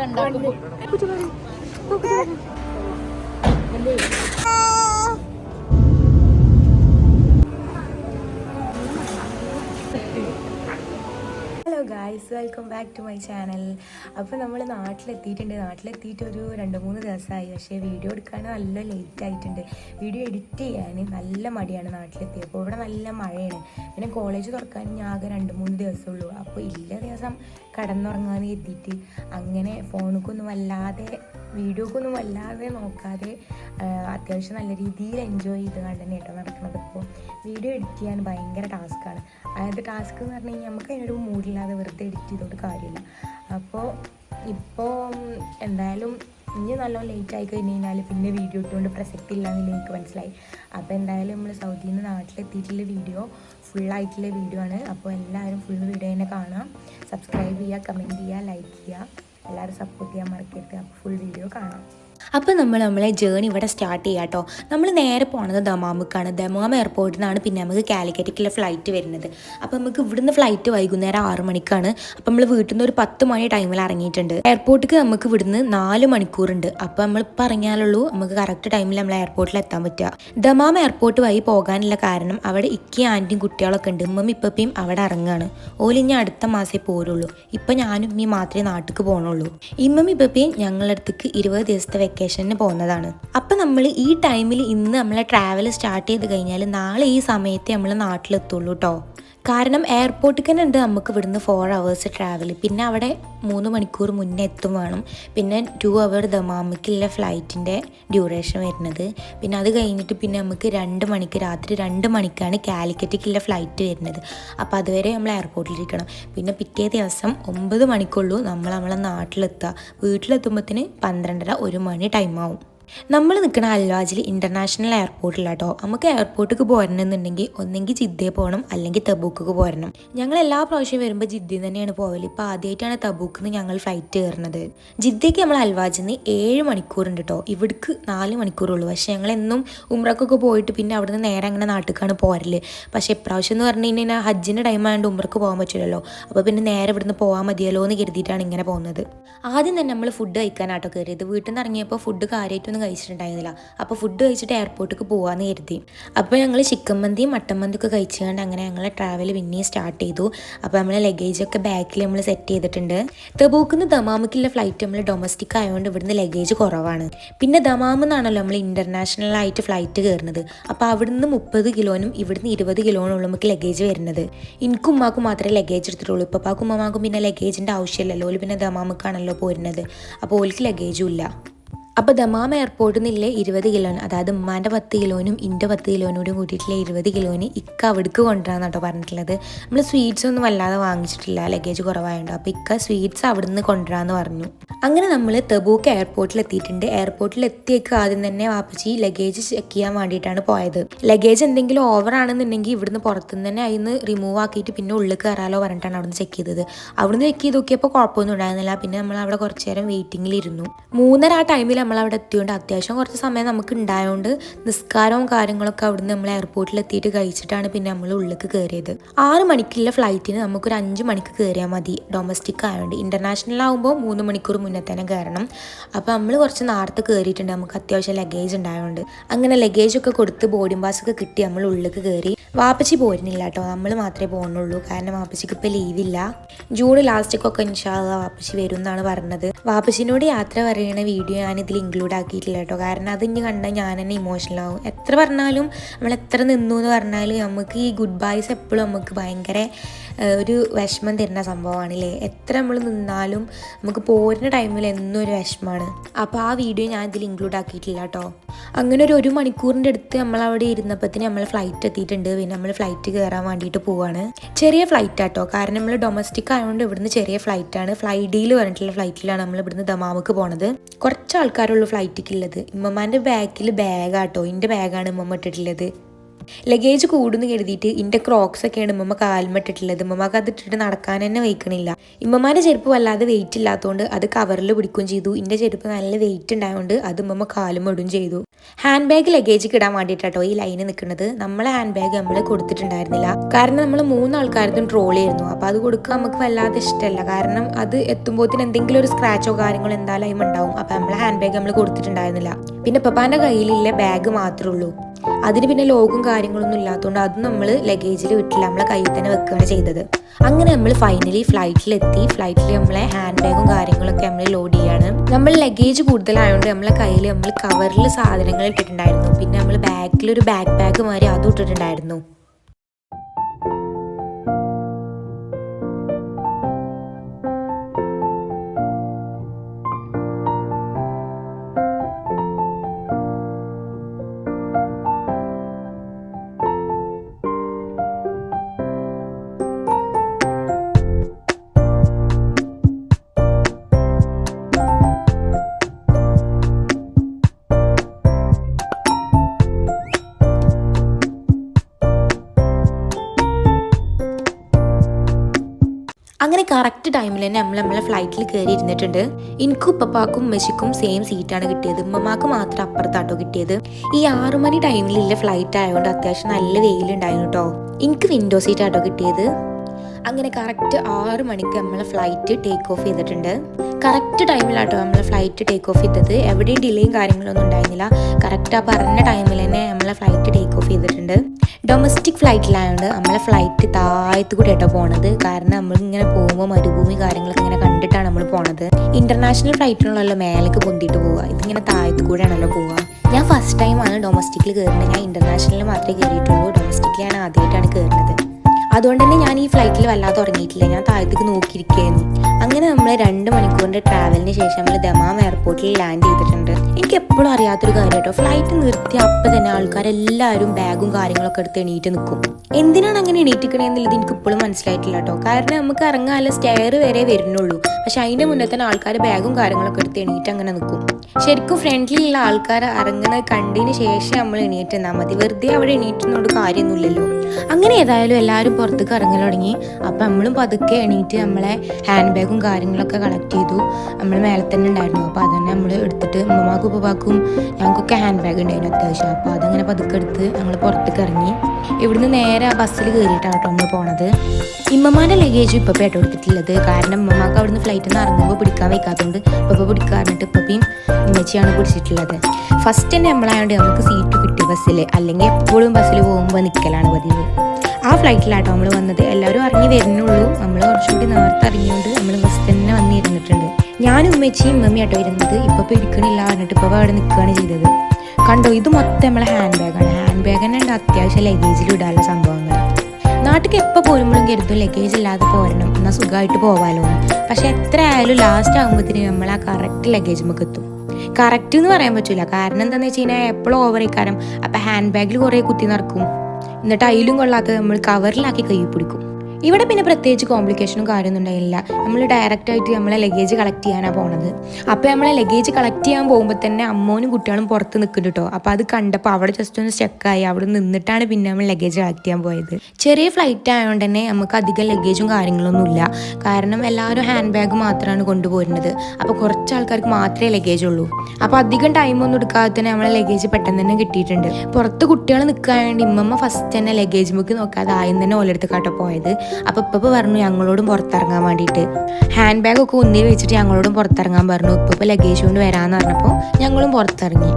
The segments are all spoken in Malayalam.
Hello guys welcome back to my channel അപ്പോൾ നമ്മൾ നാട്ടിലെത്തിയിട്ടുണ്ട്. നാട്ടിലെത്തിയിട്ട് ഒരു രണ്ട് മൂന്ന് ദിവസമായി. പക്ഷേ വീഡിയോ എടുക്കാൻ നല്ല ലേറ്റ് ആയിട്ടുണ്ട്. വീഡിയോ എഡിറ്റ് ചെയ്യാൻ നല്ല മടിയാണ് നാട്ടിലെത്തിയപ്പോൾ. ഇവിടെ നല്ല മഴയാണ്. പിന്നെ കോളേജ് തുറക്കാൻ ഞാൻ ആകെ രണ്ട് മൂന്ന് ദിവസമുള്ളൂ അപ്പോൾ ഇല്ല ദിവസം കടന്നുറങ്ങാൻ എത്തിയിട്ട് അങ്ങനെ ഫോണിക്കൊന്നും വല്ലാതെ വീഡിയോക്കൊന്നും വല്ലാതെ നോക്കാതെ അത്യാവശ്യം നല്ല രീതിയിൽ എൻജോയ് ചെയ്ത് കണ്ട് തന്നെ കേട്ടോ നടക്കുന്നത് ഇപ്പോൾ വീഡിയോ എഡിറ്റ് ചെയ്യാൻ ഭയങ്കര ടാസ്ക്കാണ് അതായത് ടാസ്ക് എന്ന് പറഞ്ഞു കഴിഞ്ഞാൽ നമുക്ക് അതിനൊരു മൂഡില്ലാതെ വെറുതെ എഡിറ്റ് ചെയ്തോട്ട് കാര്യമില്ല. അപ്പോൾ ഇപ്പോൾ എന്തായാലും ഇനി നല്ലോണം ലേറ്റ് ആയി കഴിഞ്ഞ് കഴിഞ്ഞാൽ പിന്നെ വീഡിയോ ഇട്ടുകൊണ്ട് പ്രസക്തി എന്ന് എനിക്ക് മനസ്സിലായി. അപ്പോൾ എന്തായാലും നമ്മൾ സൗദിയിൽ നിന്ന് നാട്ടിലെത്തിയിട്ടുള്ള വീഡിയോ ഫുള്ളായിട്ടുള്ള വീഡിയോ ആണ്. അപ്പോൾ എല്ലാവരും ഫുൾ വീഡിയോ തന്നെ കാണാം. സബ്സ്ക്രൈബ് ചെയ്യുക കമന്റ് ചെയ്യുക ലൈക്ക് ചെയ്യുക. എല്ലാവരും സപ്പോർട്ട് ചെയ്യാൻ മറക്കരുത്. അപ്പോൾ ഫുൾ വീഡിയോ കാണാം. അപ്പോൾ നമ്മൾ നമ്മളെ ജേണി ഇവിടെ സ്റ്റാർട്ട് ചെയ്യാം കേട്ടോ നമ്മൾ നേരെ പോണത് ദമാമുക്കാണ്. ദമാം എയർപോർട്ടിൽ നിന്നാണ് പിന്നെ നമുക്ക് കാലിക്കറ്റിക്കുള്ള ഫ്ലൈറ്റ് വരുന്നത്. അപ്പോൾ നമുക്ക് ഇവിടുന്ന് ഫ്ലൈറ്റ് വൈകുന്നേരം ആറ് മണിക്കാണ്. അപ്പോൾ നമ്മൾ വീട്ടിൽ നിന്ന് ഒരു പത്ത് മണി ടൈമിൽ ഇറങ്ങിയിട്ടുണ്ട്. എയർപോർട്ടിക്ക് നമുക്ക് ഇവിടുന്ന് നാല് മണിക്കൂറുണ്ട്. അപ്പോൾ നമ്മൾ പറഞ്ഞാലുള്ളൂ നമുക്ക് കറക്റ്റ് ടൈമിൽ നമ്മൾ എയർപോർട്ടിൽ എത്താൻ പറ്റുക ദമാം എയർപോർട്ട് വഴി പോകാനുള്ള കാരണം അവിടെ ഇക്കി ആന്റിയും കുട്ടികളൊക്കെ ഉണ്ട്. ഉമ്മയും ഇപ്പപ്പയും അവിടെ ഇറങ്ങുകയാണ് ഓലിഞ്ഞ അടുത്ത മാസമേ പോരുള്ളൂ. ഇപ്പം ഞാനും ഇമ്മി മാത്രമേ നാട്ടിലേക്ക് പോകണുള്ളൂ ഇമ്മയും ഇപ്പപ്പയും ഞങ്ങളുടെ അടുത്തേക്ക് ഇരുപത് ദിവസത്തെ വെക്കേഷന് പോകുന്നതാണ്. അപ്പം നമ്മൾ ഈ ടൈമിൽ ഇന്ന് നമ്മളെ ട്രാവൽ സ്റ്റാർട്ട് ചെയ്ത് കഴിഞ്ഞാൽ നാളെ ഈ സമയത്തെ നമ്മൾ നാട്ടിലെത്തുള്ളൂ കേട്ടോ കാരണം എയർപോർട്ടിൽ തന്നെ ഉണ്ട്. നമുക്ക് ഇവിടുന്ന് ഫോർ അവേഴ്സ് ട്രാവൽ പിന്നെ അവിടെ മൂന്ന് മണിക്കൂർ മുന്നേ എത്തും വേണം. പിന്നെ ടു അവർ ദമാമിക്കുള്ള ഫ്ലൈറ്റിന്റെ ഡ്യൂറേഷൻ വരുന്നത്. പിന്നെ അത് കഴിഞ്ഞിട്ട് പിന്നെ നമുക്ക് രണ്ട് മണിക്ക് രാത്രി രണ്ട് മണിക്കാണ് കാലിക്കറ്റിക്കുള്ള ഫ്ലൈറ്റ് വരുന്നത്. അപ്പോൾ അതുവരെ നമ്മൾ എയർപോർട്ടിലിരിക്കണം പിന്നെ പിറ്റേ ദിവസം ഒമ്പത് മണിക്കുള്ളൂ നമ്മൾ നമ്മളെ നാട്ടിലെത്തുക. വീട്ടിലെത്തുമ്പോഴത്തേന് പന്ത്രണ്ടര ഒരു മണി ആവും. നമ്മൾ നിൽക്കുന്ന അൽവാജിൽ ഇന്റർനാഷണൽ എയർപോർട്ടിലാട്ടോ നമുക്ക് എയർപോർട്ടിലേക്ക് പോരണമെന്നുണ്ടെങ്കിൽ ഒന്നെങ്കിൽ ജിദ്ദയിൽ പോകണം അല്ലെങ്കിൽ തബൂക്ക് പോരണം. ഞങ്ങൾ എല്ലാ പ്രാവശ്യം വരുമ്പോൾ ജിദ്ദയിൽ തന്നെയാണ് പോകൽ ഇപ്പോൾ ആദ്യമായിട്ടാണ് തബൂക്കിൽ നിന്ന് ഞങ്ങൾ ഫ്ലൈറ്റ് കയറുന്നത്. ജിദ്ദയ്ക്ക് നമ്മൾ അൽവാജിൽ നിന്ന് ഏഴ് മണിക്കൂറുണ്ട് കേട്ടോ ഇവിടേക്ക് നാല് മണിക്കൂറുള്ളൂ. പക്ഷേ ഞങ്ങൾ എന്നും ഉമ്രക്കൊക്കെ പോയിട്ട് പിന്നെ അവിടുന്ന് നേരെ അങ്ങനെ നാട്ടിലേക്കാണ് പോരൽ. പക്ഷേ ഇപ്രാവശ്യം എന്ന് പറഞ്ഞു കഴിഞ്ഞാൽ ഹജ്ജിന്റെ ടൈം ആയതുകൊണ്ട് ഉമ്രക്ക് പോകാൻ പറ്റില്ലല്ലോ. അപ്പോൾ പിന്നെ നേരെ ഇവിടുന്ന് പോകാൻ മതിയല്ലോ എന്ന് കരുതിയിട്ടാണ് ഇങ്ങനെ പോകുന്നത്. ആദ്യം തന്നെ നമ്മൾ ഫുഡ് കഴിക്കാനാട്ടോ കയറിയത്. വീട്ടിൽ നിന്ന് ഇറങ്ങിയപ്പോൾ ഫുഡ് കാര്യമായിട്ടൊന്നും കഴിച്ചിട്ടുണ്ടായിരുന്നില്ല. അപ്പോൾ ഫുഡ് കഴിച്ചിട്ട് എയർപോർട്ടിലേക്ക് പോകാമെന്ന് കരുതി. അപ്പോൾ ഞങ്ങൾ ചിക്കൻ മന്തിയും മട്ടൻ മന്തിയൊക്കെ കഴിച്ചുകൊണ്ട് അങ്ങനെ ഞങ്ങൾ ട്രാവൽ പിന്നെയും സ്റ്റാർട്ട് ചെയ്തു. അപ്പോൾ നമ്മൾ ലഗേജൊക്കെ ബാക്കിൽ നമ്മൾ സെറ്റ് ചെയ്തിട്ടുണ്ട്. തബൂക്കിന്ന് ദമാമക്കുള്ള ഫ്ലൈറ്റ് നമ്മൾ ഡൊമസ്റ്റിക് ആയതുകൊണ്ട് ഇവിടുന്ന് ലഗേജ് കുറവാണ്. പിന്നെ ദമാമിൽ നിന്നാണല്ലോ നമ്മൾ ഇന്റർനാഷണൽ ആയിട്ട് ഫ്ലൈറ്റ് കയറുന്നത് അപ്പോൾ അവിടുന്ന് മുപ്പത് കിലോനും ഇവിടുന്ന് ഇരുപത് കിലോനുള്ളൂ നമുക്ക് ലഗേജ് വരുന്നത്. എനിക്കും ഉമ്മാക്കും മാത്രമേ ലഗേജ് എടുത്തിട്ടുള്ളൂ. ഇപ്പാക്കും ഉമ്മാക്കും പിന്നെ ലഗേജിന്റെ ആവശ്യമില്ലല്ലോ. ഓൽ പിന്നെ ദമാമക്കാണല്ലോ പോരുന്നത്. അപ്പോൾ ഓൽക്ക് ലഗേജും ഇല്ല. അപ്പോൾ ദമാമ എയർപോർട്ടിൽ നിന്നില്ലേ ഇരുപത് കിലോന് അതായത് ഉമ്മാന്റെ പത്ത് കിലോനും ഇന്റെ പത്ത് കിലോനോടും കൂട്ടിയിട്ടുള്ള ഇരുപത് കിലോന് ഇക്ക അവിടേക്ക് കൊണ്ടുവരാന്ന് കേട്ടോ പറഞ്ഞിട്ടുള്ളത്. നമ്മൾ സ്വീറ്റ്സ് ഒന്നും വല്ലാതെ വാങ്ങിച്ചിട്ടില്ല ലഗേജ് കുറവായതുകൊണ്ട് അപ്പോൾ ഇക്ക സ്വീറ്റ്സ് അവിടുന്ന് കൊണ്ടുവരാമെന്ന് പറഞ്ഞു. അങ്ങനെ നമ്മൾ തെബൂക്ക് എയർപോർട്ടിൽ എത്തിയിട്ടുണ്ട് എയർപോർട്ടിൽ എത്തിയേക്ക് ആദ്യം തന്നെ വാപ്പച്ചി ലഗേജ് ചെക്ക് ചെയ്യാൻ വേണ്ടിയിട്ടാണ് പോയത്. ലഗേജ് എന്തെങ്കിലും ഓവർ ആണെന്നുണ്ടെങ്കിൽ ഇവിടുന്ന് പുറത്തുനിന്ന് തന്നെ അതിന്ന് റിമൂവ് ആക്കിയിട്ട് പിന്നെ ഉള്ളിൽ കയറാലോ പറഞ്ഞിട്ടാണ് അവിടുന്ന് ചെക്ക് ചെയ്തത്. അവിടുന്ന് ചെക്ക് ചെയ്ത് നോക്കിയപ്പോൾ കുഴപ്പമൊന്നും ഉണ്ടായിരുന്നില്ല. പിന്നെ നമ്മൾ അവിടെ കുറച്ച് നേരം വെയിറ്റിംഗിലിരുന്നു മൂന്നര ആ ടൈമിൽ നമ്മൾ അവിടെ എത്തിയോണ്ട് അത്യാവശ്യം കുറച്ച് സമയം നമുക്ക് ഉണ്ടായതുകൊണ്ട് നിസ്കാരവും കാര്യങ്ങളൊക്കെ അവിടുന്ന് നമ്മൾ എയർപോർട്ടിൽ എത്തിയിട്ട് കഴിച്ചിട്ടാണ് പിന്നെ നമ്മൾ ഉള്ളിലേക്ക് കയറിയത് ആറ് മണിക്കുള്ള ഫ്ലൈറ്റിന് നമുക്കൊരു അഞ്ച് മണിക്ക് കയറിയാൽ മതി ഡൊമസ്റ്റിക് ആയതുകൊണ്ട് ഇന്റർനാഷണൽ ആകുമ്പോൾ മൂന്ന് മണിക്കൂർ മുന്നേ തന്നെ കയറണം അപ്പോൾ നമ്മൾ കുറച്ച് നേരത്തെ കയറിയിട്ടുണ്ട് നമുക്ക് അത്യാവശ്യം ലഗേജ് ഉണ്ടായതുകൊണ്ട് അങ്ങനെ ലഗേജ് ഒക്കെ കൊടുത്ത് ബോർഡിംഗ് പാസ് ഒക്കെ കിട്ടി നമ്മൾ ഉള്ളിലേക്ക് കയറി വാപ്പച്ചി പോരുന്നില്ല കേട്ടോ നമ്മൾ മാത്രമേ പോകുന്നുള്ളൂ കാരണം വാപ്പച്ചിക്ക് ഇപ്പോൾ ലീവില്ല ജൂൺ ലാസ്റ്റൊക്കെ ഇൻഷാല്ല വാപ്പച്ചി വരും എന്നാണ് പറഞ്ഞത്. വാപ്പച്ചിനോട് യാത്ര പറയുന്ന വീഡിയോ ഞാൻ ഇതിൽ ഇൻക്ലൂഡ് ആക്കിയിട്ടില്ല കേട്ടോ. കാരണം അത് ഇനി കണ്ടാൽ ഞാൻ തന്നെ ഇമോഷണൽ ആവും. എത്ര പറഞ്ഞാലും നമ്മൾ എത്ര നിന്നു എന്ന് പറഞ്ഞാലും നമുക്ക് ഈ ഗുഡ് ബൈസ് എപ്പോഴും നമുക്ക് ഭയങ്കര ഒരു വിഷമം തരുന്ന സംഭവമാണല്ലേ? എത്ര നമ്മൾ നിന്നാലും നമുക്ക് പോരുന്ന ടൈമിൽ എന്നും ഒരു വിഷമമാണ്. അപ്പോൾ ആ വീഡിയോ ഞാൻ ഇതിൽ ഇൻക്ലൂഡ് ആക്കിയിട്ടില്ല കേട്ടോ. അങ്ങനെ ഒരു ഒരു മണിക്കൂറിന്റെ അടുത്ത് നമ്മൾ അവിടെ ഇരുന്നപ്പത്തിന് നമ്മൾ ഫ്ലൈറ്റ് എത്തിയിട്ടുണ്ട്. പിന്നെ നമ്മൾ ഫ്ലൈറ്റ് കയറാൻ വേണ്ടിയിട്ട് പോവാണ്. ചെറിയ ഫ്ലൈറ്റ് ആട്ടോ. കാരണം നമ്മൾ ഡൊമസ്റ്റിക് ആയതുകൊണ്ട് ഇവിടുന്ന് ചെറിയ ഫ്ലൈറ്റാണ് ഫ്ലൈ ഡീൽ പറഞ്ഞിട്ടുള്ള ഫ്ലൈറ്റിലാണ് നമ്മൾ ഇവിടുന്ന് ദമാമക്ക് പോണത്. കുറച്ച് ആൾക്കാരുള്ളൂ ഫ്ലൈറ്റിക്ക് ഉമ്മമാന്റെ ബാക്കിൽ ബാഗാട്ടോ എന്റെ ബാഗാണ് ഉമ്മമ്മ ഇട്ടിട്ടുള്ളത്. ലഗേജ് കൂടുന്നു കരുതിയിട്ട് ഇന്റെ ക്രോക്സ് ഒക്കെയാണ് ഇമ്മമ്മ കാൽമട്ടിട്ടുള്ളത്. ഇമ്മമ്മക്ക് അത് ഇട്ടിട്ട് നടക്കാൻ തന്നെ വയ്ക്കണില്ല ഇമ്മമാരുടെ ചെരുപ്പ് വല്ലാതെ വെയിറ്റ് ഇല്ലാത്തതുകൊണ്ട് അത് കവറിൽ പിടിക്കുകയും ചെയ്തു. ഇന്റെ ചെരുപ്പ് നല്ല വെയിറ്റ് ഉണ്ടായതുകൊണ്ട് അത് ഇമ്മമ്മ കാലും ഇടും ചെയ്തു. ഹാൻഡ് ബാഗ് ലഗേജ് ഇടാൻ വേണ്ടിയിട്ടോ ഈ ലൈന് നിൽക്കുന്നത് നമ്മളെ ഹാൻഡ് ബാഗ് നമ്മൾ കൊടുത്തിട്ടുണ്ടായിരുന്നില്ല. കാരണം നമ്മൾ മൂന്നാൾക്കാർക്കും ട്രോൾ ചെയ്യുന്നു അപ്പൊ അത് കൊടുക്കാൻ നമുക്ക് വല്ലാതെ ഇഷ്ടമല്ല കാരണം അത് എത്തുമ്പോഴത്തിന് എന്തെങ്കിലും ഒരു സ്ക്രാച്ചോ കാര്യങ്ങളോ എന്തായാലും ഉണ്ടാവും അപ്പൊ നമ്മളെ ഹാൻഡ് ബാഗ് നമ്മൾ കൊടുത്തിട്ടുണ്ടായിരുന്നില്ല. പിന്നെ പപ്പാന്റെ കയ്യിലുള്ള ബാഗ് മാത്രമേ ഉള്ളൂ. അതിന് പിന്നെ ലോഗും കാര്യങ്ങളൊന്നും ഇല്ലാത്തതുകൊണ്ട് അത് നമ്മൾ ലഗേജിൽ വിട്ടില്ല നമ്മളെ കയ്യിൽ തന്നെ വെക്കുകയാണ് ചെയ്തത്. അങ്ങനെ നമ്മൾ ഫൈനലി ഫ്ലൈറ്റിലെത്തി ഫ്ലൈറ്റിൽ നമ്മളെ ഹാൻഡ് ബാഗും കാര്യങ്ങളൊക്കെ നമ്മൾ ലോഡ് ചെയ്യാണ്. നമ്മൾ ലഗേജ് കൂടുതലായതുകൊണ്ട് നമ്മളെ കയ്യിൽ നമ്മൾ കവറിൽ സാധനങ്ങൾ ഇട്ടിട്ടുണ്ടായിരുന്നു. പിന്നെ നമ്മൾ ബാഗിൽ ഒരു ബാക്ക് ബാഗ് മാതിരി അതും ഇട്ടിട്ടുണ്ടായിരുന്നു. കറക്റ്റ് ടൈമിൽ തന്നെ നമ്മൾ നമ്മളെ ഫ്ലൈറ്റിൽ കയറി ഇരുന്നിട്ടുണ്ട്. എനിക്കും ഉപ്പപ്പാക്കും മെഷിക്കും സെയിം സീറ്റാണ് കിട്ടിയത്. ഉമ്മമാക്ക് മാത്രം അപ്പുറത്താട്ടോ കിട്ടിയത്. ഈ ആറു മണി ടൈമിലുള്ള ഫ്ലൈറ്റ് ആയതുകൊണ്ട് അത്യാവശ്യം നല്ല വെയിലുണ്ടായിരുന്നു കേട്ടോ എനിക്ക് വിൻഡോ സീറ്റ് ആട്ടോ കിട്ടിയത്. അങ്ങനെ കറക്റ്റ് ആറ് മണിക്ക് നമ്മളെ ഫ്ലൈറ്റ് ടേക്ക് ഓഫ് ചെയ്തിട്ടുണ്ട്. കറക്റ്റ് ടൈമിലാട്ടോ നമ്മളെ ഫ്ലൈറ്റ് ടേക്ക് ഓഫ് ചെയ്തത്. എവിടെയും ഡിലേയും കാര്യങ്ങളൊന്നും ഉണ്ടായിരുന്നില്ല. കറക്റ്റ് ആ പറഞ്ഞ ടൈമിൽ തന്നെ നമ്മളെ ഫ്ലൈറ്റ് ടേക്ക് ഓഫ് ചെയ്തിട്ടുണ്ട്. ഡൊമസ്റ്റിക് ഫ്ലൈറ്റിലായതുകൊണ്ട് നമ്മളെ ഫ്ലൈറ്റ് താഴത്ത് കൂടെ പോണത്. കാരണം നമ്മൾ ഇങ്ങനെ പോകുമ്പോൾ മരുഭൂമി കാര്യങ്ങളൊക്കെ ഇങ്ങനെ കണ്ടിട്ടാണ് നമ്മൾ പോണത്. ഇന്റർനാഷണൽ ഫ്ലൈറ്റിനുള്ളല്ലോ മേലേക്ക് പൊന്തിയിട്ട് പോവുക ഇതിങ്ങനെ താഴത്ത് കൂടെയാണല്ലോ പോവുക ഞാൻ ഫസ്റ്റ് ടൈമാണ് ഡൊമസ്റ്റിക്കിൽ കയറുന്നത് ഞാൻ ഇന്റർനാഷണലിൽ മാത്രമേ കയറിയിട്ടുള്ളൂ ഡൊമസ്റ്റിക്കിലാണ് ആദ്യമായിട്ടാണ് കയറുന്നത് അതുകൊണ്ട് തന്നെ ഞാൻ ഈ ഫ്ലൈറ്റിൽ വല്ലാതെ ഉറങ്ങിയിട്ടില്ല. ഞാൻ താഴത്തേക്ക് നോക്കിയിരിക്കുകയായിരുന്നു. അങ്ങനെ നമ്മൾ രണ്ട് മണിക്കൂറിന്റെ ട്രാവലിന് ശേഷം നമ്മൾ ദമാം എയർപോർട്ടിൽ ലാൻഡ് ചെയ്തിട്ടുണ്ട്. എനിക്ക് എപ്പോഴും അറിയാത്തൊരു കാര്യം കേട്ടോ. ഫ്ലൈറ്റ് നിർത്തിയ അപ്പം തന്നെ ആൾക്കാരെല്ലാവരും ബാഗും കാര്യങ്ങളൊക്കെ എടുത്ത് എണീറ്റ് നിൽക്കും എന്തിനാണ് അങ്ങനെ എണീറ്റിക്കണേന്നുള്ളത് എനിക്ക് ഇപ്പോഴും മനസ്സിലായിട്ടില്ല കേട്ടോ. കാരണം നമുക്ക് ഇറങ്ങാനുള്ള സ്റ്റെയർ വരെ വരുന്നുള്ളൂ. പക്ഷെ അതിന്റെ മുന്നേ തന്നെ ആൾക്കാർ ബാഗും കാര്യങ്ങളൊക്കെ എടുത്ത് എണീറ്റ് അങ്ങനെ നിൽക്കും ശരിക്കും ഫ്രണ്ട്ലിയുള്ള ആൾക്കാർ ഇറങ്ങുന്നത് കണ്ടതിന് ശേഷം നമ്മൾ എണീറ്റ് എന്നാൽ മതി. വെറുതെ അവിടെ എണീറ്റുന്നോട് കാര്യമൊന്നുമില്ലല്ലോ. അങ്ങനെ ഏതായാലും എല്ലാവരും പുറത്തേക്ക് ഇറങ്ങൽ തുടങ്ങി. അപ്പം നമ്മളും പതുക്കെ എണീറ്റ് നമ്മളെ ഹാൻഡ് ബാഗും കാര്യങ്ങളൊക്കെ കളക്ട് ചെയ്തു. നമ്മൾ മേലെ തന്നെ ഉണ്ടായിരുന്നു. അപ്പോൾ അതന്നെ നമ്മൾ എടുത്തിട്ട് ഉമ്മമാക്കും ഉപ്പമാക്കും ഞങ്ങൾക്കൊക്കെ ഹാൻഡ് ബാഗ് ഉണ്ടായിരുന്നു അത്യാവശ്യം. അപ്പോൾ അതങ്ങനെ പതുക്കെ എടുത്ത് ഞങ്ങൾ പുറത്തേക്ക് ഇറങ്ങി. ഇവിടുന്ന് നേരെ ആ ബസ്സിൽ കയറിയിട്ടാണ് കേട്ടോ നമ്മൾ പോണത്. ഇമ്മമാരുടെ ലഗേജ് ഇപ്പം പേട്ട കൊടുത്തിട്ടുള്ളത്. കാരണം ഉമ്മമാക്ക് അവിടുന്ന് ഫ്ലൈറ്റിൽ നിന്ന് ഇറങ്ങുമ്പോൾ പിടിക്കാൻ വയ്ക്കാത്തതുകൊണ്ട് ഇപ്പോൾ പിടിക്കാറുണ്ട് ഇപ്പം ഉമ്മച്ചിയാണ് പിടിച്ചിട്ടുള്ളത്. ഫസ്റ്റ് തന്നെ നമ്മളായതുകൊണ്ട് നമുക്ക് സീറ്റ് കിട്ടി ബസ്സിൽ അല്ലെങ്കിൽ എപ്പോഴും ബസ്സിൽ പോകുമ്പോൾ നിൽക്കലാണ് പതിവ്. ആ ഫ്ലൈറ്റിലാട്ടോ നമ്മൾ വന്നത്. എല്ലാവരും ഇറങ്ങി വരുന്നുള്ളൂ. നമ്മൾ കുറച്ചുകൂടി നേരത്തെ ഇറങ്ങിയോണ്ട് നമ്മൾ ബസ് തന്നെ വന്നിരുന്നിട്ടുണ്ട് ഞാനും ഉമ്മച്ചിയും ഉമ്മമ്മയാട്ടോ ഇരുന്നത്. ഇപ്പോൾ പിടിക്കണില്ല പറഞ്ഞിട്ട് ഇപ്പോൾ അവിടെ നിൽക്കുകയാണ് ചെയ്തത്. കണ്ടോ? ഇത് മൊത്തം നമ്മളെ ഹാൻഡ് ബാഗാണ് ഹാൻഡ് ബാഗ് തന്നെ ഉണ്ട്. അത്യാവശ്യം ലഗേജിൽ ഇടാനുള്ള സംഭവങ്ങൾ നാട്ടിൽ എപ്പോൾ പോരുമ്പോഴും കരുതും ലഗേജ് ഇല്ലാതെ പോരണം. എന്നാൽ സുഖമായിട്ട് പോവാലോ. പക്ഷെ എത്ര ആയാലും ലാസ്റ്റ് ആകുമ്പോഴത്തേനും നമ്മൾ ആ കറക്റ്റ് ലഗേജ് നമുക്ക് എത്തും. കറക്റ്റ് എന്ന് പറയാൻ പറ്റില്ല കാരണം എന്താണെന്ന് വെച്ച് കഴിഞ്ഞാൽ എപ്പോഴും ഓവർ ആയിക്കാരം അപ്പം ഹാൻഡ് ബാഗിൽ കുറേ കുത്തി നടക്കും. എന്നിട്ട് അതിലും കൊള്ളാത്തത് നമ്മൾ കവറിലാക്കി കൈ പിടിക്കും. ഇവിടെ പിന്നെ പ്രത്യേകിച്ച് കോംപ്ലിക്കേഷനും കാര്യമൊന്നും ഉണ്ടായില്ല. നമ്മൾ ഡയറക്റ്റായിട്ട് നമ്മളെ ലഗേജ് കളക്ട് ചെയ്യാനാണ് പോണത്. അപ്പോൾ നമ്മളെ ലഗേജ് കളക്ട് ചെയ്യാൻ പോകുമ്പോൾ തന്നെ അമ്മോനും കുട്ടികളും പുറത്ത് നിൽക്കുന്നുണ്ട് കേട്ടോ അപ്പോൾ അത് കണ്ടപ്പോൾ അവിടെ ജസ്റ്റ് ഒന്ന് സ്റ്റെക്കായി അവിടെ നിന്നിട്ടാണ് പിന്നെ നമ്മൾ ലഗേജ് കളക്ട് ചെയ്യാൻ പോയത്. ചെറിയ ഫ്ലൈറ്റ് ആയതുകൊണ്ട് തന്നെ നമുക്ക് അധികം ലഗേജും കാര്യങ്ങളൊന്നും ഇല്ല. കാരണം എല്ലാവരും ഹാൻഡ് ബാഗ് മാത്രമാണ് കൊണ്ടുപോരുന്നത്. അപ്പോൾ കുറച്ച് ആൾക്കാർക്ക് മാത്രമേ ലഗേജ് ഉള്ളൂ. അപ്പോൾ അധികം ടൈമൊന്നും എടുക്കാതെ തന്നെ നമ്മളെ ലഗേജ് പെട്ടെന്ന് തന്നെ കിട്ടിയിട്ടുണ്ട്. പുറത്ത് കുട്ടികൾ നിൽക്കാൻ വേണ്ടി ഇമ്മമ്മ ഫസ്റ്റ് തന്നെ ലഗേജ് ബുക്ക് നോക്കാതെ ആദ്യം തന്നെ ഓലെടുത്ത് കാട്ടോ പോയത്. അപ്പോൾ ഇപ്പ പറഞ്ഞു ഞങ്ങളോടും പുറത്തിറങ്ങാൻ വേണ്ടിയിട്ട്. ഹാൻഡ് ബാഗ് ഒക്കെ ഒന്നിൽ വെച്ചിട്ട് ഞങ്ങളോടും പുറത്തിറങ്ങാൻ പറഞ്ഞു. ഇപ്പൊ ലഗേജ് കൊണ്ട് വരാമെന്ന് പറഞ്ഞപ്പോൾ ഞങ്ങളും പുറത്തിറങ്ങി.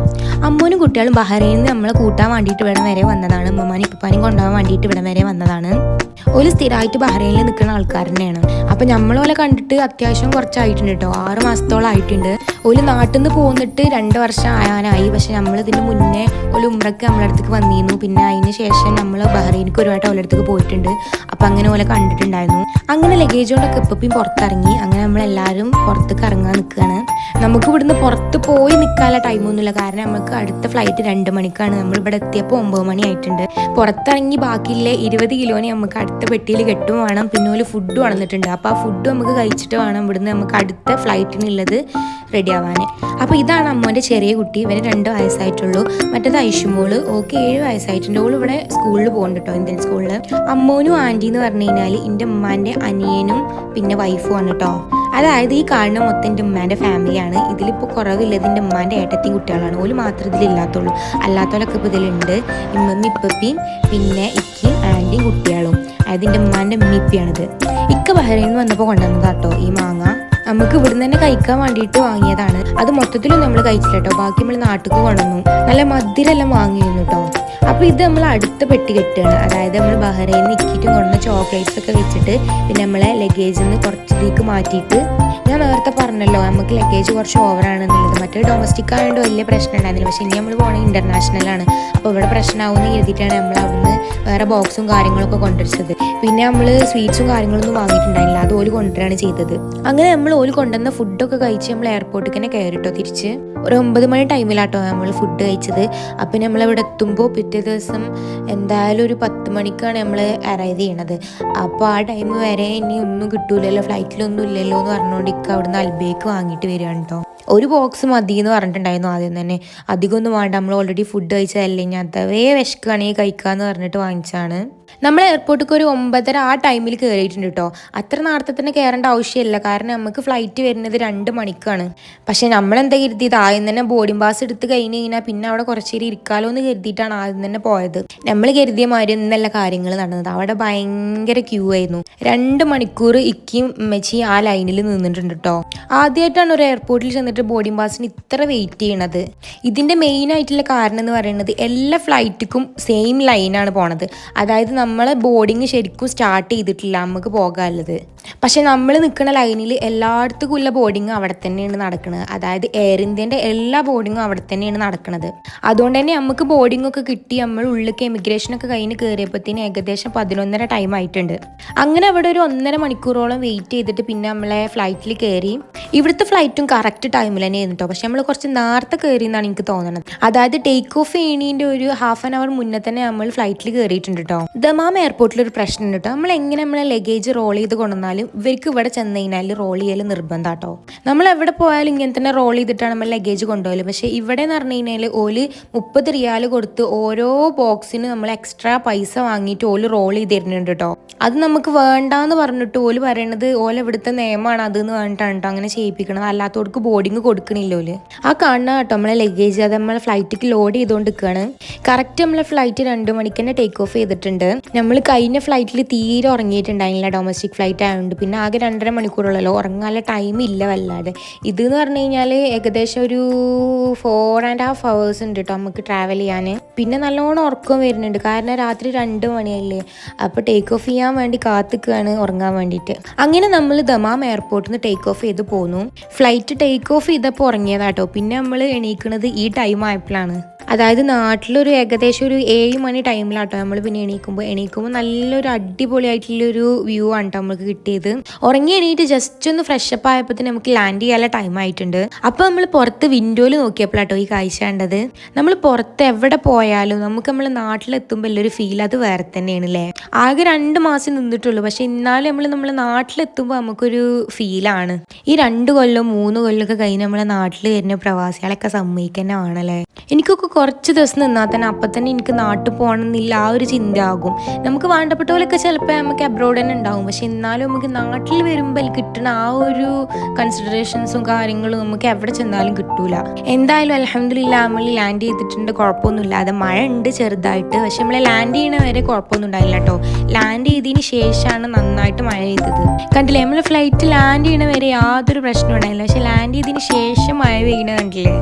അമ്മൂനും കുട്ടികളും ബഹ്റൈനിൽ നിന്ന് നമ്മളെ കൂട്ടാൻ വേണ്ടിയിട്ട് ഇവിടെ വരെ വന്നതാണ്. ഉമ്മമാനും ഇപ്പാനും കൊണ്ടുപോകാൻ വേണ്ടിയിട്ട് ഇവിടെ വരെ വന്നതാണ്. ഒരു സ്ഥിരമായിട്ട് ബഹ്റൈനിൽ നിൽക്കുന്ന ആൾക്കാർ തന്നെയാണ്. അപ്പൊ നമ്മളോലെ കണ്ടിട്ട് അത്യാവശ്യം കുറച്ചായിട്ടുണ്ട് കേട്ടോ. ആറ് മാസത്തോളം ആയിട്ടുണ്ട്. ഒരു നാട്ടിൽ നിന്ന് പോന്നിട്ട് രണ്ട് വർഷം ആയാനായി. പക്ഷെ നമ്മൾ ഇതിന് മുന്നേ ഒരു ഉമ്രക്ക് നമ്മളെ അടുത്തേക്ക് വന്നിരുന്നു. പിന്നെ അതിന് ശേഷം നമ്മൾ ബഹ്റൈനിക്ക് ഒരുപാട് ഓലെ അടുത്തേക്ക് പോയിട്ടുണ്ട്. അപ്പൊ അങ്ങനെ ഇന്നലെ കണ്ടിട്ടുണ്ടായിരുന്നു. അങ്ങനെ ലഗേജ് കൊണ്ടൊക്കെ ഇപ്പം പുറത്തിറങ്ങി. അങ്ങനെ നമ്മളെല്ലാവരും പുറത്തേക്ക് ഇറങ്ങാൻ നിൽക്കുകയാണ് നമുക്ക് ഇവിടുന്ന് പുറത്ത് പോയി നിൽക്കാനുള്ള ടൈമൊന്നുമില്ല കാരണം നമുക്ക് അടുത്ത ഫ്ലൈറ്റ് രണ്ട് മണിക്കാണ്. നമ്മൾ ഇവിടെ എത്തിയപ്പോൾ ഒമ്പത് മണി ആയിട്ടുണ്ട്. പുറത്തിറങ്ങി ബാക്കിയില്ല ഇരുപത് കിലോനെ നമുക്ക് അടുത്ത പെട്ടിയിൽ കെട്ടും വേണം. പിന്നെ ഒരു ഫുഡ് വളർന്നിട്ടുണ്ട് അപ്പോൾ ആ ഫുഡ് നമുക്ക് കഴിച്ചിട്ട് വേണം ഇവിടുന്ന് നമുക്ക് അടുത്ത ഫ്ലൈറ്റിനുള്ളത് റെഡി ആവാൻ അപ്പോൾ ഇതാണ് അമ്മോന്റെ ചെറിയ കുട്ടി. ഇവന് രണ്ട് വയസ്സായിട്ടുള്ളൂ. മറ്റേത് ഐഷുമോൾ. ഓക്കെ ഏഴ് വയസ്സായിട്ടുണ്ട്. ഓൾ ഇവിടെ സ്കൂളിൽ പോകുന്നുണ്ട് കേട്ടോ ഇന്ത്യൻ സ്കൂളിൽ അമ്മോനും ആന്റി എന്ന് പറഞ്ഞു കഴിഞ്ഞാൽ എന്റെ ഉമ്മാന്റെ അനിയനും പിന്നെ വൈഫും ആണ് കേട്ടോ അതായത് ഈ കാണുന്ന മൊത്തം എന്റെ ഉമ്മാന്റെ ഫാമിലിയാണ് ഇതിലിപ്പോൾ കുറവില്ലത് എന്റെ ഉമ്മാന്റെ ഏട്ടത്തിയും കുട്ടികളാണ്. ഓൽ മാത്രം ഇതിലില്ലാത്തുള്ളൂ അല്ലാത്തവരൊക്കെ ഇപ്പോൾ ഇതിലുണ്ട്. ഇമ്മമ്മി ഇപ്പപ്പിയും പിന്നെ ഇക്കിയും ആന്റിയും കുട്ടികളും. അതായത് എന്റെ ഉമ്മാന്റെ ഉമ്മിപ്പിയാണിത്. ഇക്ക ബഹ്റൈനിൽ വന്നപ്പോൾ കൊണ്ടുവന്നതാട്ടോ ഈ മാങ്ങ. നമുക്ക് ഇവിടുന്ന് തന്നെ കഴിക്കാൻ വേണ്ടിയിട്ട് വാങ്ങിയതാണ്. അത് മൊത്തത്തിലും നമ്മൾ കഴിച്ചില്ല കേട്ടോ. ബാക്കി നമ്മൾ നാട്ടിൽ കൊണ്ടുവന്നു. നല്ല മധുരെല്ലാം വാങ്ങിയിരുന്നു കേട്ടോ. അപ്പോൾ ഇത് നമ്മൾ അടുത്ത പെട്ടി കെട്ടുകയാണ്. അതായത് നമ്മൾ ബഹ്റൈനിൽ നിൽക്കിയിട്ട് കൊണ്ടുവന്ന ചോക്ലേറ്റ്സ് ഒക്കെ വെച്ചിട്ട് പിന്നെ നമ്മളെ ലഗേജിൽ നിന്ന് കുറച്ചിലേക്ക് മാറ്റിയിട്ട് ഞാൻ നേരത്തെ പറഞ്ഞല്ലോ നമുക്ക് ലഗേജ് കുറച്ച് ഓവറാണെന്നുള്ളത് മറ്റേ ഡൊമസ്റ്റിക് ആയതുകൊണ്ട് വലിയ പ്രശ്നം ഉണ്ടായിരുന്നില്ല. പക്ഷേ ഇനി നമ്മൾ പോകണത് ഇന്റർനാഷണൽ ആണ്. അപ്പോൾ ഇവിടെ പ്രശ്നമാവുമെന്ന് കരുതിയിട്ടാണ് നമ്മൾ അവിടുന്ന് വേറെ ബോക്സും കാര്യങ്ങളൊക്കെ കൊണ്ടുവച്ചത്. പിന്നെ നമ്മൾ സ്വീറ്റ്സും കാര്യങ്ങളൊന്നും വാങ്ങിയിട്ടുണ്ടായില്ല അത് ഓൽ കൊണ്ടുവരാണ് ചെയ്തത്. അങ്ങനെ നമ്മൾ ഓൽ കൊണ്ടുവന്ന ഫുഡൊക്കെ കഴിച്ച് നമ്മൾ എയർപോർട്ടിൽ തന്നെ കയറിട്ടോ തിരിച്ച്. ഒരു ഒമ്പത് മണി ടൈമിലാട്ടോ നമ്മൾ ഫുഡ് കഴിച്ചത്. അപ്പം നമ്മൾ ഇവിടെ എത്തുമ്പോൾ പിറ്റേ ദിവസം എന്തായാലും ഒരു പത്ത് മണിക്കാണ് നമ്മൾ അറൈവ് ചെയ്യണത്. അപ്പോൾ ആ ടൈം വരെ ഇനി ഒന്നും കിട്ടൂലല്ലോ ഫ്ലൈറ്റിലൊന്നും ഇല്ലല്ലോ എന്ന് പറഞ്ഞുകൊണ്ട് അവിടുന്ന് അൽബേക്ക് വാങ്ങിയിട്ട് വരികയാണ് കേട്ടോ ഒരു ബോക്സ് മതി എന്ന് പറഞ്ഞിട്ടുണ്ടായിരുന്നു ആദ്യം തന്നെ. അധികം ഒന്നും വേണ്ട നമ്മൾ ഓൾറെഡി ഫുഡ് കഴിച്ചതല്ലേ ഞാൻ അതവേ വിശക്കുകയാണെങ്കിൽ കഴിക്കാമെന്ന് പറഞ്ഞിട്ട് വാങ്ങിച്ചാണ് നമ്മൾ എയർപോർട്ടിലേക്ക് ഒരു ഒമ്പതര ആ ടൈമിൽ കയറിയിട്ടുണ്ട് കേട്ടോ അത്ര നേരത്തെ തന്നെ കയറേണ്ട ആവശ്യമില്ല. കാരണം നമുക്ക് ഫ്ലൈറ്റ് വരുന്നത് രണ്ട് മണിക്കാണ്. പക്ഷേ നമ്മളെന്താ കരുതിയത്? ആദ്യം തന്നെ ബോർഡിംഗ് പാസ് എടുത്ത് കഴിഞ്ഞ് കഴിഞ്ഞാൽ പിന്നെ അവിടെ കുറച്ചേരി ഇരിക്കാലോ എന്ന് കരുതിയിട്ടാണ് ആദ്യം തന്നെ പോയത്. നമ്മൾ കരുതിയ മാതിരി ഒന്നല്ല കാര്യങ്ങൾ നടന്നത്. അവിടെ ഭയങ്കര ക്യൂ ആയിരുന്നു. രണ്ട് മണിക്കൂർ ഇക്കിയും മെച്ചി ആ ലൈനിൽ നിന്നിട്ടുണ്ട് കേട്ടോ ആദ്യമായിട്ടാണ് ഒരു എയർപോർട്ടിൽ ചെന്നിട്ട് ബോർഡിംഗ് പാസിന് ഇത്ര വെയിറ്റ് ചെയ്യണത്. ഇതിന്റെ മെയിൻ ആയിട്ടുള്ള കാരണം എന്ന് പറയുന്നത് എല്ലാ ഫ്ലൈറ്റിക്കും സെയിം ലൈനാണ് പോണത്. അതായത് നമ്മളെ ബോർഡിങ് ശരിക്കും സ്റ്റാർട്ട് ചെയ്തിട്ടില്ല നമുക്ക് പോകാനുള്ളത്. പക്ഷെ നമ്മൾ നിൽക്കുന്ന ലൈനിൽ എല്ലായിടത്തും ഉള്ള ബോർഡിങ് അവിടെ തന്നെയാണ് നടക്കുന്നത് അതായത് എയർ ഇന്ത്യന്റെ എല്ലാ ബോർഡിങ്ങും അവിടെ തന്നെയാണ് നടക്കുന്നത് അതുകൊണ്ട് തന്നെ നമുക്ക് ബോർഡിംഗ് ഒക്കെ കിട്ടി നമ്മൾ ഉള്ളിലേക്ക് എമിഗ്രേഷൻ ഒക്കെ കഴിഞ്ഞ് കയറിയപ്പോഴത്തേന് ഏകദേശം പതിനൊന്നര ടൈം ആയിട്ടുണ്ട്. അങ്ങനെ അവിടെ ഒരു ഒന്നര മണിക്കൂറോളം വെയിറ്റ് ചെയ്തിട്ട് പിന്നെ നമ്മളെ ഫ്ലൈറ്റിൽ കയറി ഇവിടുത്തെ ഫ്ലൈറ്റും കറക്റ്റ് ടൈമിൽ തന്നെ ആയിരുന്നു പക്ഷെ നമ്മൾ കുറച്ച് നേരത്തെ കയറി എന്നാണ് എനിക്ക് തോന്നുന്നത് അതായത് ടേക്ക് ഓഫ് ചെയ്യണീന്റെ ഒരു ഹാഫ് ആൻ അവർ മുന്നേ തന്നെ നമ്മൾ ഫ്ലൈറ്റിൽ കയറിയിട്ടുണ്ട് കേട്ടോ ദമാം എയർപോർട്ടിൽ ഒരു പ്രശ്നം കേട്ടോ നമ്മൾ എങ്ങനെ നമ്മളെ ലഗേജ് റോൾ ചെയ്ത് കൊണ്ടുവന്നാലും ഇവർക്ക് ഇവിടെ ചെന്ന് കഴിഞ്ഞാൽ റോൾ ചെയ്യൽ നിർബന്ധം കേട്ടോ നമ്മൾ എവിടെ പോയാലും ഇങ്ങനെ തന്നെ റോൾ ചെയ്തിട്ടാണ് നമ്മൾ ലഗേജ് കൊണ്ടുപോകൽ. പക്ഷേ ഇവിടെ എന്ന് പറഞ്ഞു കഴിഞ്ഞാൽ ഓൽ മുപ്പത് റിയാൽ കൊടുത്ത് ഓരോ ബോക്സിന് നമ്മൾ എക്സ്ട്രാ പൈസ വാങ്ങിയിട്ട് ഓൽ റോൾ ചെയ്ത് തരുന്നുണ്ട് കേട്ടോ അത് നമുക്ക് വേണ്ടാന്ന് പറഞ്ഞിട്ട് ഓൽ പറയണത് ഓല ഇവിടുത്തെ നിയമമാണ് അത് എന്ന് പറഞ്ഞിട്ടാണ് കേട്ടോ അങ്ങനെ ചെയ്യിപ്പിക്കണത്. അല്ലാത്തവർക്ക് ബോർഡിങ് കൊടുക്കണില്ല ഓൽ. ആ കാണുന്ന കേട്ടോ നമ്മളെ ലഗേജ് അത് നമ്മളെ ഫ്ലൈറ്റിക്ക് ലോഡ് ചെയ്തുകൊണ്ട് നിൽക്കുകയാണ് കറക്റ്റ് നമ്മളെ ഫ്ലൈറ്റ് രണ്ട് മണിക്ക് തന്നെ ടേക്ക് ഓഫ് ചെയ്തിട്ടുണ്ട്. നമ്മൾ കഴിഞ്ഞ ഫ്ലൈറ്റിൽ തീരെ ഉറങ്ങിയിട്ടുണ്ടായില്ല ഡൊമസ്റ്റിക് ഫ്ലൈറ്റ് ആയതുകൊണ്ട് പിന്നെ ആകെ രണ്ടര മണിക്കൂറുള്ളല്ലോ. ഉറങ്ങാനുള്ള ടൈം ഇല്ല വല്ലാതെ. ഇത് എന്ന് പറഞ്ഞു കഴിഞ്ഞാൽ ഏകദേശം ഒരു ഫോർ ആൻഡ് ഹാഫ് ഹവേഴ്സ് ഉണ്ട് കേട്ടോ നമുക്ക് ട്രാവൽ ചെയ്യാൻ പിന്നെ നല്ലോണം ഉറക്കം വരുന്നുണ്ട്. കാരണം രാത്രി രണ്ട് മണിയല്ലേ അപ്പോൾ ടേക്ക് ഓഫ് ചെയ്യാൻ വേണ്ടി കാത്തിക്കുകയാണ് ഉറങ്ങാൻ വേണ്ടിയിട്ട് അങ്ങനെ നമ്മൾ ദമാം എയർപോർട്ടിൽ നിന്ന് ടേക്ക് ഓഫ് ചെയ്ത് പോന്നു. ഫ്ലൈറ്റ് ടേക്ക് ഓഫ് ചെയ്തപ്പോൾ ഉറങ്ങിയതാട്ടോ പിന്നെ നമ്മൾ എണീക്കുന്നത് ഈ ടൈം ആയപ്പോഴാണ്. അതായത് നാട്ടിലൊരു ഏകദേശം ഒരു ഏഴ് മണി ടൈമിലാട്ടോ നമ്മൾ പിന്നെ എണീക്കുമ്പോൾ എണീക്കുമ്പോൾ നല്ലൊരു അടിപൊളിയായിട്ടുള്ളൊരു വ്യൂ ആണ് കേട്ടോ നമുക്ക് കിട്ടിയത്. ഉറങ്ങി എണീറ്റ് ജസ്റ്റ് ഒന്ന് ഫ്രഷ് അപ്പ് ആയപ്പോൾ നമുക്ക് ലാൻഡ് ചെയ്യാനുള്ള ടൈം ആയിട്ടുണ്ട്. അപ്പോൾ നമ്മൾ പുറത്ത് വിൻഡോയിൽ നോക്കിയപ്പോഴാട്ടോ ഈ കാഴ്ച കണ്ടത്. നമ്മൾ പുറത്ത് എവിടെ പോയാലും നമുക്ക് നമ്മൾ നാട്ടിലെത്തുമ്പോൾ ഉള്ളൊരു ഫീൽ അത് വേറെ തന്നെയാണ് അല്ലേ ആകെ രണ്ട് മാസം നിന്നിട്ടുള്ളൂ. പക്ഷെ എന്നാലും നമ്മൾ നമ്മളെ നാട്ടിലെത്തുമ്പോൾ നമുക്കൊരു ഫീലാണ് ഈ രണ്ട് കൊല്ലം മൂന്ന് കൊല്ലമൊക്കെ കഴിഞ്ഞ് നമ്മളെ നാട്ടിൽ വരുന്ന പ്രവാസികളൊക്കെ സമ്മതിക്കന്നെ ആണല്ലേ എനിക്കൊക്കെ കുറച്ച് ദിവസം നിന്നാൽ തന്നെ അപ്പം തന്നെ എനിക്ക് നാട്ടിൽ പോകണമെന്നില്ല ആ ഒരു ചിന്ത ആകും. നമുക്ക് വേണ്ടപ്പെട്ട പോലെയൊക്കെ ചിലപ്പോൾ നമുക്ക് അബ്രോഡ് തന്നെ ഉണ്ടാകും പക്ഷെ എന്നാലും നമുക്ക് നാട്ടിൽ വരുമ്പോൾ കിട്ടുന്ന ആ ഒരു കൺസിഡറേഷൻസും കാര്യങ്ങളും നമുക്ക് എവിടെ ചെന്നാലും കിട്ടൂല. എന്തായാലും അലഹമില്ല നമ്മൾ ലാൻഡ് ചെയ്തിട്ടുണ്ട് കുഴപ്പമൊന്നുമില്ല. അത് മഴ ഉണ്ട് ചെറുതായിട്ട്. പക്ഷെ നമ്മൾ ലാൻഡ് ചെയ്യണ വരെ കുഴപ്പമൊന്നും ഉണ്ടായില്ല കേട്ടോ. ലാൻഡ് ചെയ്തതിന് ശേഷമാണ് നന്നായിട്ട് മഴ ചെയ്തത് കണ്ടില്ലേ നമ്മൾ ഫ്ലൈറ്റ് ലാൻഡ് ചെയ്യണ വരെ യാതൊരു പ്രശ്നവും ഉണ്ടായില്ല. പക്ഷെ ലാൻഡ് ചെയ്തതിന് ശേഷം മഴ പെയ്യണ കണ്ടില്ലേ?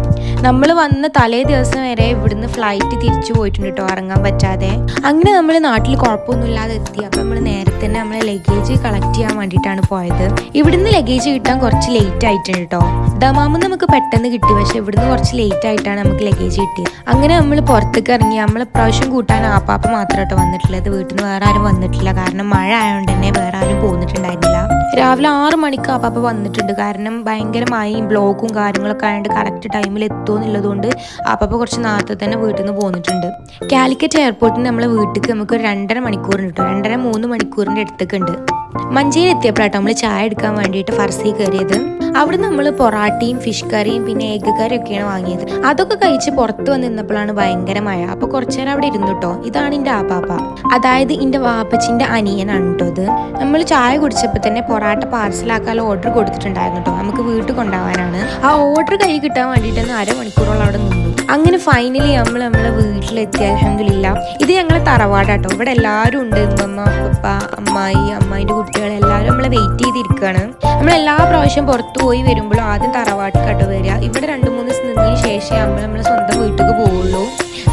നമ്മൾ വന്ന തലേ ദിവസം ദിവസം വരെ ഇവിടുന്ന് ഫ്ലൈറ്റ് തിരിച്ചു പോയിട്ടുണ്ട് കേട്ടോ ഇറങ്ങാൻ പറ്റാതെ. അങ്ങനെ നമ്മൾ നാട്ടിൽ കുഴപ്പമൊന്നുമില്ലാതെ എത്തി. അപ്പം നമ്മൾ നേരത്തെ തന്നെ നമ്മളെ ലഗേജ് കളക്ട് ചെയ്യാൻ വേണ്ടിയിട്ടാണ് പോയത്. ഇവിടുന്ന് ലഗേജ് കിട്ടാൻ കുറച്ച് ലേറ്റ് ആയിട്ടുണ്ട് കേട്ടോ ദമാമ് നമുക്ക് പെട്ടെന്ന് കിട്ടി. പക്ഷെ ഇവിടുന്ന് കുറച്ച് ലേറ്റ് ആയിട്ടാണ് നമുക്ക് ലഗേജ് കിട്ടിയത്. അങ്ങനെ നമ്മൾ പുറത്തേക്ക് ഇറങ്ങി. നമ്മൾ പ്രാവശ്യം കൂട്ടാൻ ആപ്പാപ്പ മാത്രം കേട്ടോ വന്നിട്ടുള്ളത്. വീട്ടിൽ നിന്ന് വേറെ ആരും വന്നിട്ടില്ല. കാരണം മഴ ആയതുകൊണ്ട് തന്നെ വേറെ ആരും പോന്നിട്ടുണ്ടായിരുന്നില്ല. രാവിലെ ആറ് മണിക്ക് ആപ്പാപ്പ വന്നിട്ടുണ്ട്. കാരണം ഭയങ്കരമായി ബ്ലോക്കും കാര്യങ്ങളൊക്കെ ആയതുകൊണ്ട് കറക്റ്റ് ടൈമിൽ എത്തുമെന്നുള്ളതുകൊണ്ട് ആപ്പാപ്പ കുറച്ച് നേരത്തെ തന്നെ വീട്ടിൽ നിന്ന് പോന്നിട്ടുണ്ട്. കാലിക്കറ്റ് എയർപോർട്ടിൽ നിന്ന് നമ്മളെ വീട്ടിലേക്ക് നമുക്ക് ഒരു രണ്ടര മണിക്കൂറിന് കിട്ടും. രണ്ടര മൂന്ന് മണിക്കൂറിന്റെ അടുത്തൊക്കെ ഉണ്ട്. മഞ്ചേരി എത്തിയപ്പോഴാട്ടോ നമ്മൾ ചായ എടുക്കാൻ വേണ്ടിയിട്ട് ഫർസി കയറിയത്. അവിടെ നമ്മൾ പൊറാട്ടയും ഫിഷ് കറിയും പിന്നെ എഗ് കറിയും ഒക്കെയാണ് വാങ്ങിയത്. അതൊക്കെ കഴിച്ച് പുറത്ത് വന്ന് നിന്നപ്പോഴാണ് ഭയങ്കര മഴ. കുറച്ചു നേരം അവിടെ ഇരുന്നുട്ടോ ഇതാണ് എന്റെ ആപ്പാപ്പ. അതായത് എന്റെ വാപ്പച്ചിന്റെ അനിയനാണ് കേട്ടോ ഇത്. നമ്മൾ ചായ കുടിച്ചപ്പോൾ തന്നെ പൊറാട്ട പാർസലാക്കാനുള്ള ഓർഡർ കൊടുത്തിട്ടുണ്ടായിരുന്നു കേട്ടോ നമുക്ക് വീട്ടിൽ കൊണ്ടുപോകാനാണ്. ആ ഓർഡർ കൈ കിട്ടാൻ വേണ്ടിയിട്ട് അരമണിക്കൂറോളം അവിടെ നിന്നു. അങ്ങനെ ഫൈനലി നമ്മൾ നമ്മളെ വീട്ടിലെത്തി അലഹമില്ല ഇത് ഞങ്ങളെ തറവാടാട്ടോ. ഇവിടെ എല്ലാവരും ഉണ്ട്. ഉമ്മ പപ്പ അമ്മായി അമ്മായിന്റെ കുട്ടികൾ എല്ലാവരും നമ്മളെ വെയിറ്റ് ചെയ്തിരിക്കുകയാണ് നമ്മൾ എല്ലാ പ്രാവശ്യം പുറത്തു പോയി വരുമ്പോഴും ആദ്യം തറവാട്ടിക്കാട്ടോ വരിക. ഇവിടെ രണ്ട് മൂന്ന് ദിവസം നിന്നതിന് ശേഷം നമ്മൾ നമ്മളെ സ്വന്തം വീട്ടിലേക്ക് പോവുള്ളൂ.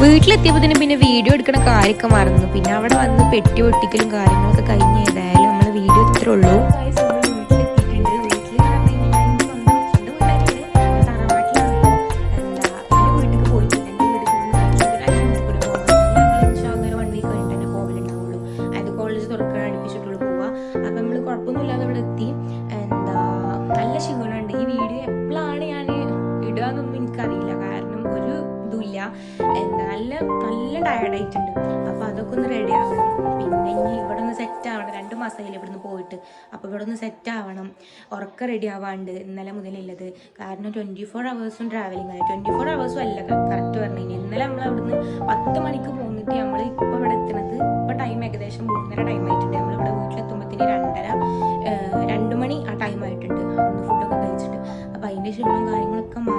വീട്ടിലെത്തിയപ്പോൾ തന്നെ പിന്നെ വീഡിയോ എടുക്കണ കാര്യമൊക്കെ മറന്നു. പിന്നെ അവിടെ വന്ന് പെട്ടി പൊട്ടിക്കലും കാര്യങ്ങളൊക്കെ കഴിഞ്ഞ് ഏതായാലും നമ്മൾ വീഡിയോ ഇത്രേ ഉള്ളൂ ഉറക്കം റെഡി ആവാണ്ട് ഇന്നലെ മുതലുള്ളത്. കാരണം ട്വന്റി ഫോർ അവേഴ്സും ട്രാവലിംഗ് ആയി ട്വന്റി ഫോർ അവേഴ്സും അല്ല കറക്റ്റ് പറഞ്ഞു കഴിഞ്ഞാൽ ഇന്നലെ നമ്മൾ അവിടുന്ന് പത്ത് മണിക്ക് പോന്നിട്ട് നമ്മൾ ഇപ്പോൾ ഇവിടെ എത്തുന്നത് ഇപ്പോൾ ടൈം ഏകദേശം മൂന്നര ടൈം ആയിട്ടുണ്ട്. നമ്മളിവിടെ വീട്ടിലെത്തുമ്പോഴത്തേന് രണ്ടര രണ്ട് മണി ആ ടൈം ആയിട്ടുണ്ട്. അവിടുന്ന് ഫുഡൊക്കെ കഴിച്ചിട്ട്. അപ്പോൾ അതിന്റെ ക്ഷീണവും കാര്യങ്ങളൊക്കെ മാറി